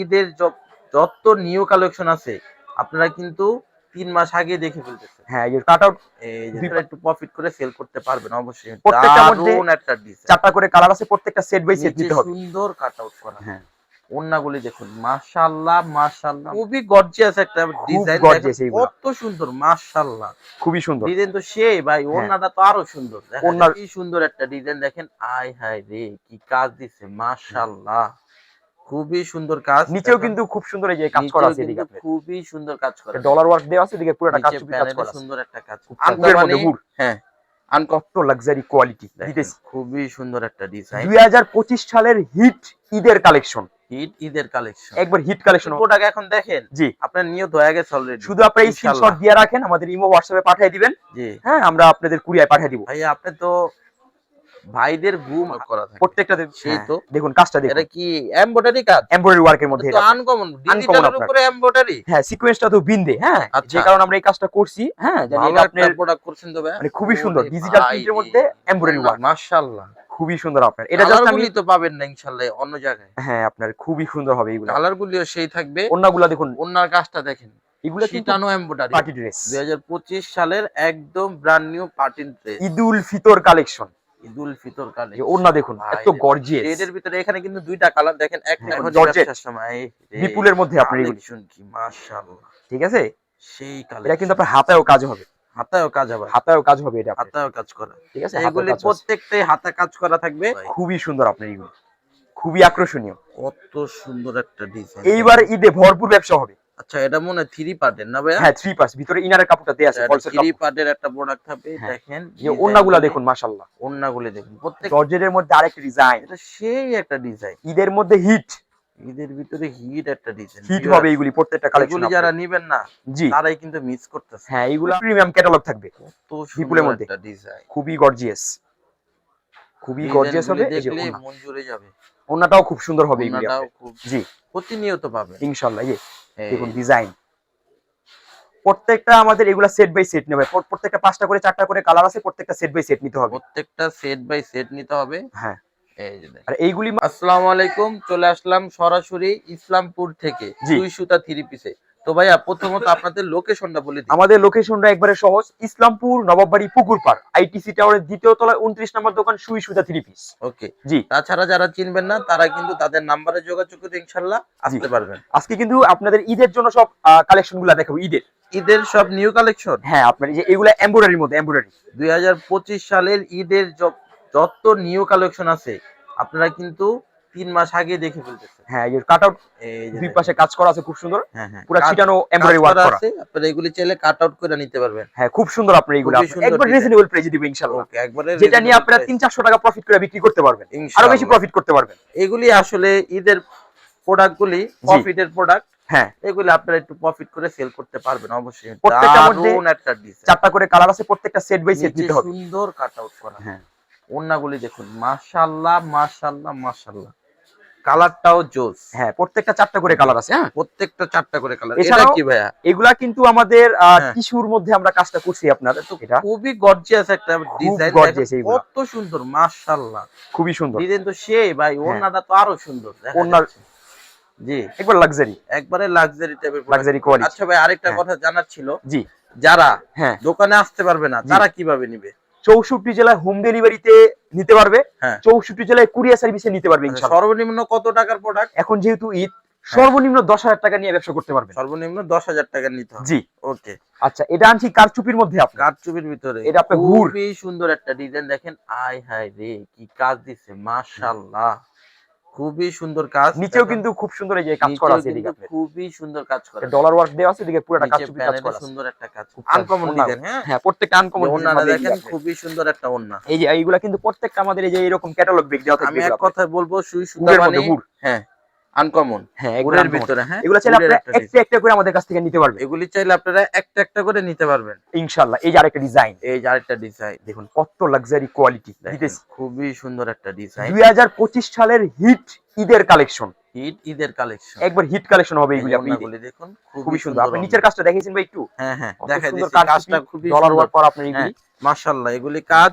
ঈদের যত new collection আছে আপনারা কিন্তু তিন মাস আগে দেখে ফেলতেছেন। হ্যাঁ এই কাট আউট এই যে একটু প্রফিট করে সেল করতে পারবেন অবশ্যই। প্রত্যেকটার মধ্যে একটা ডিজাইন চারটা করে কালার আছে প্রত্যেকটা সেট বাই সেট নিতে হবে। সুন্দর কাট আউট করা। হ্যাঁ। ওন্নাগুলি দেখুন মাশাআল্লাহ মাশাআল্লাহ। খুবই গর্জিয়াস একটা ডিজাইন কত সুন্দর মাশাআল্লাহ। খুবই সুন্দর। ডিজাইন তো সেই ভাই হ্যাঁ। ওন্নাটা তো আরও সুন্দর। দেখেন কি সুন্দর একটা ডিজাইন দেখেন আয় হায় রে কি কাজ দিছে মাশাআল্লাহ। খুবই সুন্দর কাজ। নিচেও কিন্তু খুব সুন্দর এই যে কাজ করা আছে এদিকে খুবই সুন্দর কাজ করা ডলার ওয়ার্ক দেওয়া আছে এদিকে পুরোটা কাজ কাজ করা সুন্দর একটা কাজ। মধ্যে মানে- হ্যাঁ। কত লাক্সারি কোয়ালিটি দিতেছি। খুবই সুন্দর একটা ডিজাইন দুই হাজার পঁচিশ সালের হিট ঈদের কালেকশন হিট ঈদের কালেকশন একবার হিট কালেকশন প্রোডাক্ট এখন দেখেন জি। আপনার নিয়ত হয়ে গেছে অলরেডি শুধু আপনারা স্ক্রিনশট দিয়ে রাখেন আমাদের ইমো হোয়াটসঅ্যাপে পাঠিয়ে দিবেন। জি। হ্যাঁ আমরা আপনাদের কুরিয়ায় পাঠিয়ে দিব। ভাইয়া আপনি তো ভাইদের ঘুম করা থাকে। প্রত্যেকটা সেই হ্যাঁ, তো। দেখুন কাজটা দেখুন। এটা কি এমব্রয়ডারি কাজ? এমব্রয়ডারি ওয়ার্কের মধ্যে এটা। আনকমন ডিজিটালের। উপরে এমব্রয়ডারি হ্যাঁ সিকোয়েন্সটা তো বিন্দে হ্যাঁ। আচ্ছা। যে কারণে আমরা এই কাজটা করছি হ্যাঁ জানি এটা আপনার প্রোডাক্ট করছেন তো ভাই। মানে খুবই সুন্দর। ডিজিটাল প্রিন্টের মধ্যে এমব্রয়ডারি ওয়ার্ক মাশাআল্লাহ। খুবই সুন্দর আপনার। এটা জাস্ট আমি তো পাবেন না ইনশাআল্লাহ অন্য জায়গায়। হ্যাঁ আপনার খুবই সুন্দর হবে এগুলো। কালারগুলিও সেই থাকবে। অন্যগুলা দেখুন। ওনার কাজটা দেখেন। এগুলো শীতানো এমব্রয়ডারি পার্টি ড্রেস 2025 সালের একদম brand new party dress Eidul Fitr collection Eidul Fitr কালে। ওন্না দেখুন এত গর্জিয়াস এর ভিতরে এখানে কিন্তু দুইটা কালার দেখেন একটা হ্যাঁ, এখন georgette। ব্যবসার সময় বিপুলের মধ্যে আপনার এগুলি। কি মাশাআল্লাহ। ঠিক আছে? সেই কালার এটা কিন্তু আপনার হাতায়ও কাজ হবে। হাতায়ও কাজ হবে। হাতায়ও কাজ হবে এটা হাতায়ও কাজ করা। ঠিক আছে? এগুলি। প্রত্যেকটাই হাতে কাজ করা থাকবে। খুবই সুন্দর আপনার এগুলো। খুবই আকর্ষণীয়। কত সুন্দর একটা ডিজাইন এইবার ঈদে ভরপুর ব্যবসা হবে। আচ্ছা এটা মনে থ্রি পার্টের না ভাইয়া? হ্যাঁ থ্রি পাস ভিতরে ইনারের কাপড়টা দেয়া আছে ফলসের থ্রি পার্টের একটা প্রোডাক্ট থাকবে হ্যাঁ। দেখেন যে ওন্নাগুলা দেখুন মাশাআল্লাহ। ওন্নাগুলি দেখুন প্রত্যেক জর্জেটের মধ্যে আরেকটা ডিজাইন এটা সেই একটা ডিজাইন ঈদের মধ্যে হিট ঈদের ভিতরে হিট একটা ডিজাইন হিট হবে এইগুলি প্রত্যেকটা কালেকশন এগুলি যারা নিবেন না জি। তারাই কিন্তু মিস করতেছে। হ্যাঁ এইগুলো প্রিমিয়াম ক্যাটালগ থাকবে। তো বিপুলের মধ্যে। একটা ডিজাইন খুবই গর্জিয়াস খুবই গর্জিয়াস হবে এই দেখলে মন জুড়ে যাবে। ওন্নাটাও খুব সুন্দর হবে এইগুলি খুব জি। প্রতিনিয়ত পাবে ইনশাআল্লাহ এই এই দেখুন ডিজাইন প্রত্যেকটা আমাদের এগুলা সেট বাই সেট নেবে। প্র- প্রত্যেকটা পাঁচটা করে চারটা করে কালার আছে প্রত্যেকটা সেট বাই সেট নিতে হবে। প্রত্যেকটা সেট বাই সেট নিতে হবে। হ্যাঁ। আর এইগুলি আসসালামু আলাইকুম চলে আসলাম সরাসরি ইসলামপুর থেকে দুই সুতা থ্রি পিসে তো ভাইয়া প্রথমত আপনাদের লোকেশনটা বলে আমাদের লোকেশনটা একবারে সহজ। ইসলামপুর নবাববাড়ি পুকুরপাড় আইটিসি টাওয়ারের দ্বিতীয় তলায় উনত্রিশ নম্বর দোকান সুই সুতা থ্রি পিস ওকে জি। তাছাড়া যারা চিনবেন না তারা কিন্তু তাদের নাম্বারে যোগাযোগ করে ইনশাল্লাহ আসতে পারবেন। আজকে কিন্তু আপনাদের ঈদের জন্য সব কালেকশনগুলা দেখাবো ঈদের। ঈদের সব নিউ কালেকশন হ্যাঁ আপনার এই যে এগুলা এমব্রয়ডারির মধ্যে এমব্রয়ডারি দুই হাজার পঁচিশ সালের ঈদের যত নিউ কালেকশন আছে আপনারা কিন্তু তিন মাস আগে দেখে ফেলতেছেন হ্যাঁ এই যে কাট আউট দুই পাশে কাজ করা আছে খুব সুন্দর। পুরো ছিটানো এমব্রয়ডারি ওয়ার্ক করা আছে আপনারা এগুলি চাইলে কাট আউট করে নিতে পারবেন। হ্যাঁ খুব সুন্দর খুবই সুন্দর একবার রিজনেবল প্রাইসে দিব ইনশাআল্লাহ। ওকে একবারে যেটা নিয়ে আপনারা price। তিন চারশো টাকা প্রফিট করে বিক্রি করতে পারবেন। আরও বেশি প্রফিট করতে পারবেন। এগুলি আসলে ঈদের প্রোডাক্ট গুলি প্রফিটের প্রোডাক্ট হ্যাঁ। এগুলি আপনারা একটু প্রফিট করে সেল করতে পারবেন অবশ্যই। প্রত্যেকটার মধ্যে চারটা করে কালার আছে প্রত্যেকটা সেট বাই সেট নিতে হবে। সুন্দর কাট আউট করা। হ্যাঁ। ওন্নাগুলি দেখুন মাশাআল্লাহ মাশাআল্লাহ মাশাআল্লাহ। কালারটাও জোস। হ্যাঁ প্রত্যেকটা চারটা করে কালার আছে হ্যাঁ? প্রত্যেকটা চারটা করে কালার। এটা কি ভাইয়া? এগুলা কিন্তু আমাদের হ্যাঁ। টিস্যুর মধ্যে আমরা কাজটা করছি আপনার এটা। খুবই গর্জিয়াস একটা ডিজাইন gorgeous এইগুলা। কত সুন্দর মাশাআল্লাহ। খুবই সুন্দর। ডিজাইন তো সেই ভাই ওন্নাটা তো আরও সুন্দর দেখা ওন্নার- জি। একবার লাক্সারি একবারে লাক্সারি টাইপের লাক্সারি কোয়ালিটি আচ্ছা ভাই আরেকটা হ্যাঁ। কথা জানার ছিল। জি। যারা হ্যাঁ। দোকানে আসতে পারবে না তারা কীভাবে নিবে? চৌষট্টি জেলায় হোম ডেলিভারিতে নিতে পারবে হ্যাঁ। চৌষট্টি জেলায় কুরিয়ার সার্ভিসে নিতে পারবে আচ্ছা, সর্বনিম্ন কত টাকার প্রোডাক্ট এখন যেহেতু ঈদ সর্বনিম্ন দশ হাজার টাকা নিয়ে ব্যবসা করতে পারবে সর্বনিম্ন দশ হাজার টাকা নিতে হবে। জি। ওকে। আচ্ছা এটা আনছি কারচুপির মধ্যে আপনার কারচুপির ভিতরে। এটা আপনার হুর। খুবই সুন্দর একটা ডিজাইন দেখেন আয় হায় রে কি কাজ দিছে মাশাআল্লাহ। খুবই সুন্দর কাজ। নিচেও কিন্তু খুব সুন্দর এই যে কাজ করা আছে এদিকে। খুবই সুন্দর কাজ করা ডলার ওয়ার্ক দেওয়া আছে এদিকে পুরোটা কাজ কাজ করা সুন্দর একটা কাজ। খুব আনকমন ওন্না- ডিজাইন হ্যাঁ? হ্যাঁ প্রত্যেকটা আনকমন ওন্নাটা দেখেন খুবই সুন্দর একটা ওন্না। এই যে এইগুলা কিন্তু প্রত্যেকটা আমাদের এই যে এরকম ক্যাটালগ বিক দেওয়া আমি এক কথা বলব সুই সুতা মানে হ্যাঁ আনকমন হ্যাঁ এগুলো uncommon। ভিতরে হ্যাঁ? এগুলো চাইলে আপনারা একটা একটা করে আমাদের কাছ থেকে নিতে পারবেন। এগুলি চাইলে আপনারা একটা একটা করে নিতে পারবেন। ইনশাআল্লাহ এই যে আরেকটা ডিজাইন এই যে আরেকটা ডিজাইন দেখুন। কত লাক্সারি কোয়ালিটি দিতেছি খুবই সুন্দর একটা ডিজাইন দুই হাজার পঁচিশ সালের হিট ঈদের কালেকশন হিট ঈদের কালেকশন একবার হিট কালেকশন হবে এইগুলি আপনি। ঈদে। দেখুন খুবই সুন্দর। আপনি নিচের কাজটা দেখিয়েছেন ভাই একটু? হ্যাক হ্যাঁ কত দেখা কাজটা খুবই ডলার সুন্দর। ওয়ার্ক করা আপনার হ্যাঁ এগুলি মাশাআল্লাহ এগুলি কাজ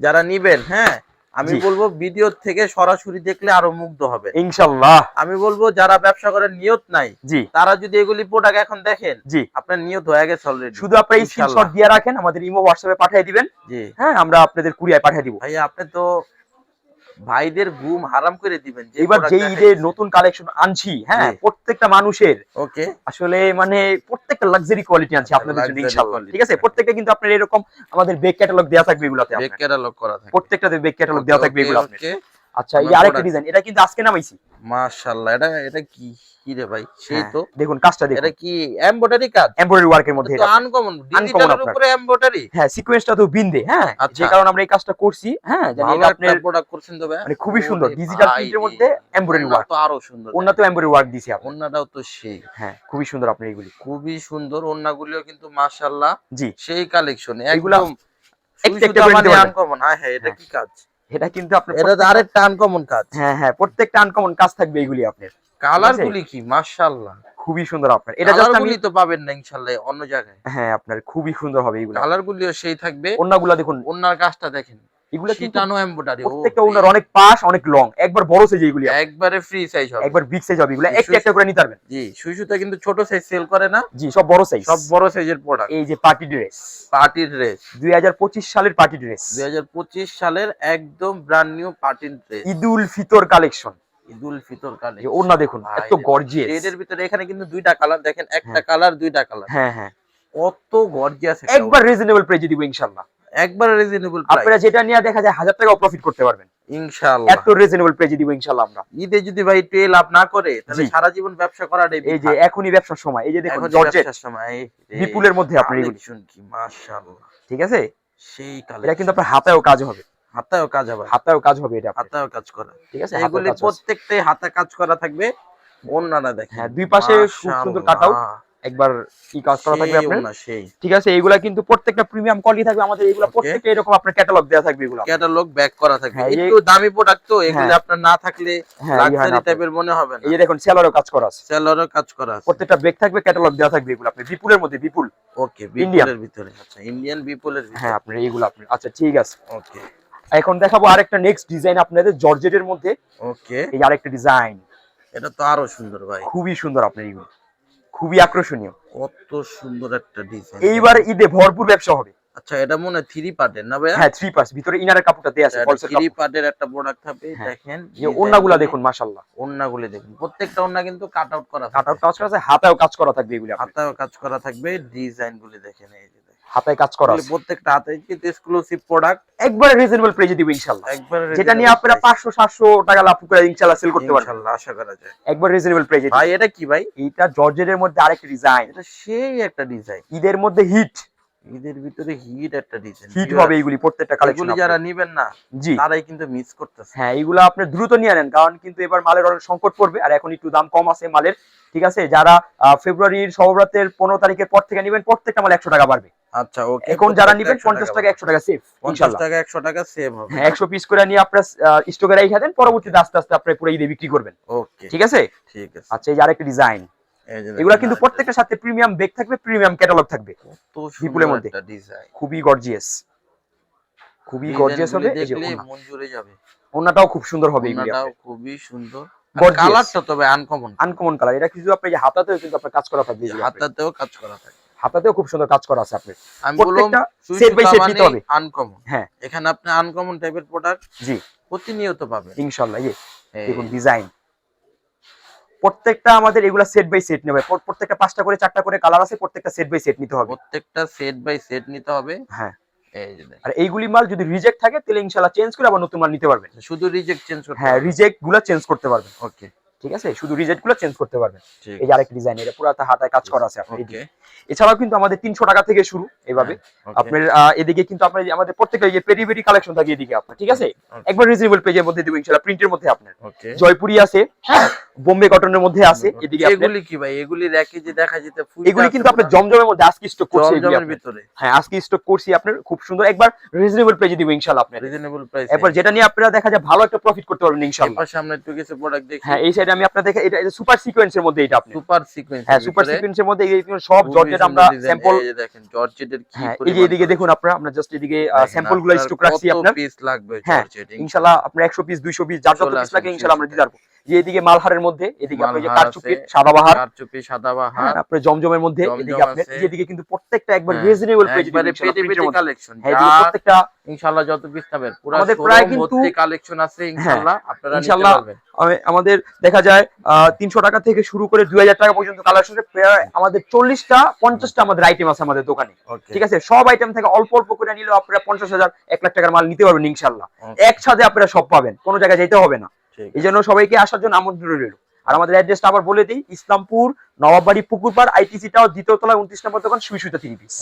যারা নিবেন হ্যাঁ আমি বলব ভিডিও থেকে সরাসরি দেখলে আরও মুগ্ধ হবে। ইনশাল্লাহ। আমি বলব যারা ব্যবসা করার নিয়ত নাই জি। তারা যদি এগুলি প্রোডাক্ট এখন দেখেন জি। আপনার নিয়ত হয়ে গেছে অলরেডি শুধু আপনার স্ক্রিনশট দিয়ে রাখেন আমাদের ইমো হোয়াটসঅ্যাপে পাঠিয়ে দিবেন। জি। হ্যাঁ আমরা আপনাদের কুরিয়ায় পাঠিয়ে দিব। ভাই আপনি তো ভাইদের ঘুম হারাম করে দিবেন এবার যে ঈদের নতুন কালেকশন আনছি হ্যাঁ প্রত্যেকটা মানুষের ওকে। আসলে মানে প্রত্যেকটা লাক্সারি কোয়ালিটি আনছি আপনাদের জন্য ইনশাআল্লাহ। ঠিক আছে? প্রত্যেকটা কিন্তু আপনার এরকম আমাদের বেক ক্যাটালগ দেয়া থাকবে এগুলাতে বেক ক্যাটালগ করা থাকবে প্রত্যেকটাতে বেক ক্যাটালগ দেয়া থাকবে এগুলো আপনাদের ওকে। আচ্ছা এই আরেকটা ডিজাইন এটা কিন্তু আজকে নামাইছি। মাশাআল্লাহ এটা এটা কি কি রে ভাই? সেই হ্যাঁ, তো? দেখুন কাজটা দেখুন। এটা কি এমব্রয়ডারি কাজ? এমব্রয়ডারি ওয়ার্কের মধ্যে এটা। আনকমন ডিজিটালের উপরে এমব্রয়ডারি হ্যাঁ সিকোয়েন্সটা তো বিন্দে হ্যাঁ? আচ্ছা। যে কারণে আমরা এই কাজটা করছি হ্যাঁ? জানি এটা আপনার প্রোডাক্ট করছেন তো মানে খুবই সুন্দর ডিজিটাল প্রিন্টের মধ্যে এমব্রয়ডারি ওয়ার্ক তো আরও সুন্দর। অন্য তো এমব্রয়ডারি ওয়ার্ক আপনি ওন্নাটাও তো সেই। হ্যাঁ খুবই সুন্দর আপনার এগুলি। খুবই সুন্দর ওন্নাগুলিও কিন্তু মাশাআল্লাহ জি। সেই কালেকশন একদম একটা brand মানে। আনকমন হ্যাঁ হ্যাঁ এটা হ্যাঁ। কি কাজ? এটা কিন্তু আপনার এটা তো আরেকটা আনকমন কাজ। হ্যাঁ হ্যাঁ প্রত্যেকটা আনকমন কাজ থাকবে এগুলি আপনার। কালার গুলি কি? মাশাআল্লাহ। খুবই সুন্দর আপনার। এটা জাস্ট আমি তো পাবেন না ইনশাআল্লাহ অন্য জায়গায়। হ্যাঁ আপনার খুবই সুন্দর হবে এগুলো। কালার গুলিও সেই থাকবে। ওন্নাগুলা দেখুন। ওন্নার কাজটা দেখেন। এগুলো কিন্তু এমব্রয়ডারি প্রত্যেকটা ওনার অনেক পাশ অনেক লং একবার বড় সাইজ এগুলি একবারে ফ্রি সাইজ হবে। একবার বিগ সাইজ হবে এগুলো একটা একটা করে নিতে পারবেন। জি সুইসুতা কিন্তু ছোট সাইজ সেল করে না। জি সব বড় সাইজ সব বড় সাইজের প্রোডাক্ট এই যে পার্টি ড্রেস পার্টির ড্রেস দুই সালের পার্টি ড্রেস দুই হাজার পঁচিশ সালের একদম ব্র্যান্ড নিউ পার্টির ড্রেস ঈদুল ফিতর কালেকশন ঈদুল ফিতর কালে যে ওনা দেখুন এত গর্জিয়াস এর ভিতরে এখানে কিন্তু দুইটা কালার দেখেন একটা কালার দুইটা কালার হ্যাঁ হ্যাঁ। কত গর্জিয়াস একবার রিজনেবল প্রাইজে দিব ইনশাআল্লাহ। একবার রিজনেবল আপনারা যেটা নিয়ে দেখা যায় হাজার টাকা প্রফিট করতে পারবেন। ইনশাআল্লাহ। এত রিজনেবল প্রাইজে দিব ইনশাআল্লাহ আমরা। ঈদে যদি ভাই একটু লাভ না করে তাহলে সারা জীবন ব্যবসা করাটাই এই যে এখনই ব্যবসার সময় এই যে দেখুন এখন জর্জেট ব্যবসার সময় বিপুলের মধ্যে আপনি এগুলি। collection কি মাশাআল্লাহ। ঠিক আছে? সেই কালে এটা কিন্তু আপনার হাতায়ও কাজ হবে। হাতায়ও কাজ হবে। হাতায়ও কাজ হবে এটা। হাতায়ও কাজ করা। ঠিক আছে? এগুলি। প্রত্যেকটাই হাতে কাজ করা থাকবে অন্যরা দেখেন। হ্যাঁ দুই পাশে সুন্দর কাটাও একবার কি কাজ করা থাকবে সেই আপনার? ঠিক আছে এইগুলা কিন্তু প্রত্যেকটা প্রিমিয়াম কোয়ালিটি থাকবে আমাদের এগুলা Okay. প্রত্যেকটা এরকম আপনার ক্যাটালগ দেওয়া থাকবে এগুলো। ক্যাটালগ ব্যাক করা থাকবে। হ্যাঁ, একটু দামি প্রোডাক্ট তো এগুলি হ্যাঁ। আপনার না থাকলে এই হয় লাক্সারি টাইপের মনে হবে না। এই দেখুন সেলারও কাজ করা আছে। সেলরও কাজ করা আছে। প্রত্যেকটা ব্যাগ থাকবে ক্যাটালগ দেওয়া থাকবে এগুলো আপনি বিপুলের মধ্যে বিপুল ওকে বিপুলের ভিতরে। আচ্ছা ইন্ডিয়ান বিপুলের হ্যাঁ আপনার এইগুলো আপনি আচ্ছা ঠিক আছে। ওকে এখন দেখাবো আরেকটা নেক্সট ডিজাইন আপনাদের জর্জেটের মধ্যে। ওকে এই আরেকটা ডিজাইন এটা তো আরও সুন্দর ভাই। খুবই সুন্দর আপনার এইগুলো। খুবই আকর্ষণীয়। কত সুন্দর একটা ডিজাইন এইবার ঈদে ভরপুর ব্যবসা হবে। আচ্ছা এটা মনে হয় থ্রি পার্টের না ভাই হ্যাঁ থ্রি পার্টস ভিতরে ইনারের কাপড়টা দেয়া আছে থ্রি পার্টের একটা প্রোডাক্ট থাকবে হ্যাঁ। দেখেন যে ওন্নাগুলা দেখুন। মাশাআল্লাহ। ওন্নাগুলি দেখুন প্রত্যেকটা ওন্না কিন্তু কাট আউট করা কাট আউট কাজ করা আছে হাতায়ও কাজ করা থাকবে এগুলো হাতেও হাতায়ও কাজ করা থাকবে ডিজাইন গুলি দেখেন এই যে হাতায় কাজ করা আছে। প্রত্যেকটা হাতে কিন্তু এক্সক্লুসিভ প্রোডাক্ট একবারে রিজনেবল প্রাইসে দিব ইনশাআল্লাহ। একবার যেটা নিয়ে আপনারা পাঁচশো সাতশো টাকা লাভ করে ইনশাআল্লাহ সেল করতে পারবেন। ইনশাআল্লাহ আশা করা যায়। একবার রিজনেবল প্রাইসে ভাই এটা কি ভাই? এইটা জর্জেটের মধ্যে আরেকটা ডিজাইন এটা সেই একটা ডিজাইন ঈদের মধ্যে হিট ঈদের ভিতরে হিট একটা ডিজাইন হিট হবে এইগুলি প্রত্যেকটা কালেকশন এগুলি যারা নিবেন না জি। তারাই কিন্তু মিস করতেছে। হ্যাঁ এইগুলো আপনি দ্রুত নিয়ে নেন কারণ কিন্তু এবার মালের অনেক সংকট পড়বে আর এখন একটু দাম কম আছে মালের। ঠিক আছে? যারা ফেব্রুয়ারির সহব্রাতের পনেরো তারিখের পর থেকে নেবেন প্রত্যেকটা মাল একশো টাকা বাড়বে। আচ্ছা ওকে এখন যারা নিবেন পঞ্চাশ টাকা একশো টাকা সেফ পঞ্চাশ টাকা একশো টাকা সেভ হবে। হ্যাঁ একশো পিস করে নিয়ে আপনার স্টকে রেখে দেন পরবর্তীতে আস্তে আস্তে আপনি পুরো ঈদে বিক্রি করবেন। ওকে ঠিক আছে? ঠিক আছে। আচ্ছা এই যে আরেকটা ডিজাইন এগুলা কিন্তু প্রত্যেকটার সাথে প্রিমিয়াম বেগ থাকবে প্রিমিয়াম ক্যাটালগ থাকবে। বিপুলের মধ্যে। ডিজাইন খুবই গর্জিয়াস খুবই গর্জিয়াস হবে। এই যে মন জুড়ে যাবে। ওড়নাটাও খুব সুন্দর হবে এগুলি ওড়নাটাও খুবই সুন্দর. কালারটা তবে আনকমন আনকমন কালার এটা কিছু আপনি যে হাতাতেও কিন্তু আপনার কাজ করা থাকবে হাতাতেও কাজ করা থাকে হাতাতেও খুব সুন্দর কাজ করা আছে বললাম প্রত্যেকটা set by set নিতে হবে। আনকমন হ্যাঁ। এখানে আপনি আনকমন টাইপের প্রোডাক্ট জি। প্রতিনিয়ত পাবেন। ইনশাল্লাহ ইয়ে। এই। দেখুন ডিজাইন প্রত্যেকটা আমাদের এগুলা সেট বাই সেট নেবে। প্রত্যেকটা পাঁচটা করে চারটা করে কালার আছে প্রত্যেকটা সেট বাই সেট নিতে হবে। প্রত্যেকটা সেট বাই সেট নিতে হবে। হ্যাঁ। আর এইগুলি মাল যদি রিজেক্ট থাকে তাহলে ইনশাল্লাহ চেঞ্জ করে আবার নতুন মাল নিতে পারবেন। শুধু রিজেক্ট চেঞ্জ করতে হ্যাঁ রিজেক্টগুলা চেঞ্জ করতে পারবেন। ওকে ঠিক আছে? শুধু রিজেক্টগুলো চেঞ্জ করতে পারবেন। এই যে আরেকটা ডিজাইন এটা পুরো একটা হাতায় কাজ করা আছে আপনার ওকে এছাড়াও কিন্তু আমাদের তিনশো টাকা থেকে শুরু এভাবে। আপনার এদিকে কিন্তু আপনার আমাদের প্রত্যেকটা এই যে পেরি পেরি কালেকশন থাকে এদিকে আপনার ঠিক আছে? একবার রিজনেবল পেজের মধ্যে দিব ইনশাল্লাহ প্রিন্টের মধ্যে আপনার। জয়পুরি আছে হ্যাঁ? বোম্বে কটনের মধ্যে আছে এদিকে এগুলি কি ভাই? এগুলি রেখে যে দেখা যেতে ফুল এগুলি কিন্তু আপনার জমজমের মধ্যে আজকে স্টক করছি জমজমের আপনার। ভিতরে। হ্যাঁ আজকে স্টক করছি আপনার খুব সুন্দর। একবার রিজনেবল প্রাইজে দিব ইনশাআল্লাহ আপনার। রিজনেবল প্রাইস এরপর যেটা নিয়ে আপনারা দেখা যায় ভালো একটা প্রফিট করতে পারবেন ইনশাআল্লাহ। আমরা একটু কিছু প্রোডাক্ট দেখি। হ্যাঁ এই সাইডে সাইডে আমি আপনাদেরকে দেখে এটা সুপার সিকোয়েন্সের মধ্যে এটা আপনি। সুপার সিকোয়েন্স হ্যাঁ সুপার সিকোয়েন্সের মধ্যে এই সব জর্জেট আমরা স্যাম্পল দেখেন জর্জেটের কি হ্যাঁ এই যে এদিকে দেখুন আপনারা আমরা জাস্ট এদিকে স্যাম্পলগুলো স্টক রাখছি আপনার। পিস লাগবে হ্যাঁ, ইনশাআল্লাহ আপনার 100 পিস 200 পিস যার যত পিস লাগে ইনশাআল্লাহ আমরা দিয়ে পারব যে এদিকে মালহারের মধ্যে এদিকে আপনার যে আছে, সাদাবাহার কারচুপি সাদাবাহার হ্যাঁ, আপনার জমজমের মধ্যে এদিকে আপনার আছে। যেদিকে কিন্তু প্রত্যেকটা একবার হ্যাঁ, রিজনেবল প্রাইসে একবারে পেটে পেটে কালেকশন হ্যাঁ প্রত্যেকটা ইনশাআল্লাহ যত পিস নেবেন পুরো আমাদের প্রায় কিন্তু- কালেকশন আছে ইনশাআল্লাহ আপনারা নিতে ইনশাআল্লাহ আমাদের দেখা যায় তিনশো টাকা থেকে শুরু করে দুই হাজার টাকা পর্যন্ত কালেকশন আমাদের চল্লিশটা পঞ্চাশটা আমাদের আইটেম আছে আমাদের দোকানে। ঠিক আছে? সব আইটেম থেকে অল্প অল্প করে নিলেও আপনারা পঞ্চাশ হাজার এক লাখ টাকার মাল নিতে পারবেন ইনশাল্লাহ একসাথে আপনারা সব পাবেন কোনো জায়গায় যেতে হবে না। এই জন্য সবাইকে আসার জন্য আমন্ত্রণ রইল। আর আমাদের অ্যাড্রেসটা আবার বলে দিই ইসলামপুর নবাববাড়ি পুকুরপাড় আইটিসি টাও দ্বিতীয় তলায় উনত্রিশ নম্বর দোকান সুই সুতা থ্রি পিস।